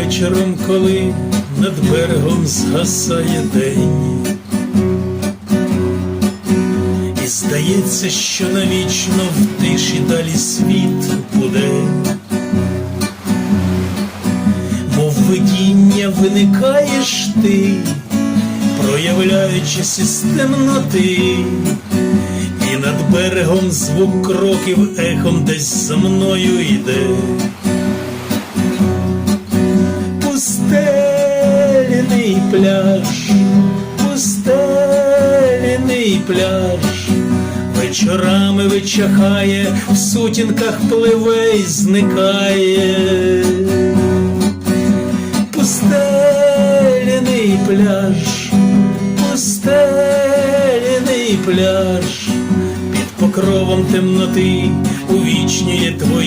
вечором, коли над берегом згасає день, і здається, що навічно в тиші далі світ буде, мов видіння виникаєш ти, проявляючись із темноти. І над берегом звук кроків ехом десь за мною йде. Пустельний пляж, пустельний пляж, вечорами вичахає, в сутінках пливе й зникає. Пустельний пляж, пустельний пляж, під покровом темноти увічнює сліди.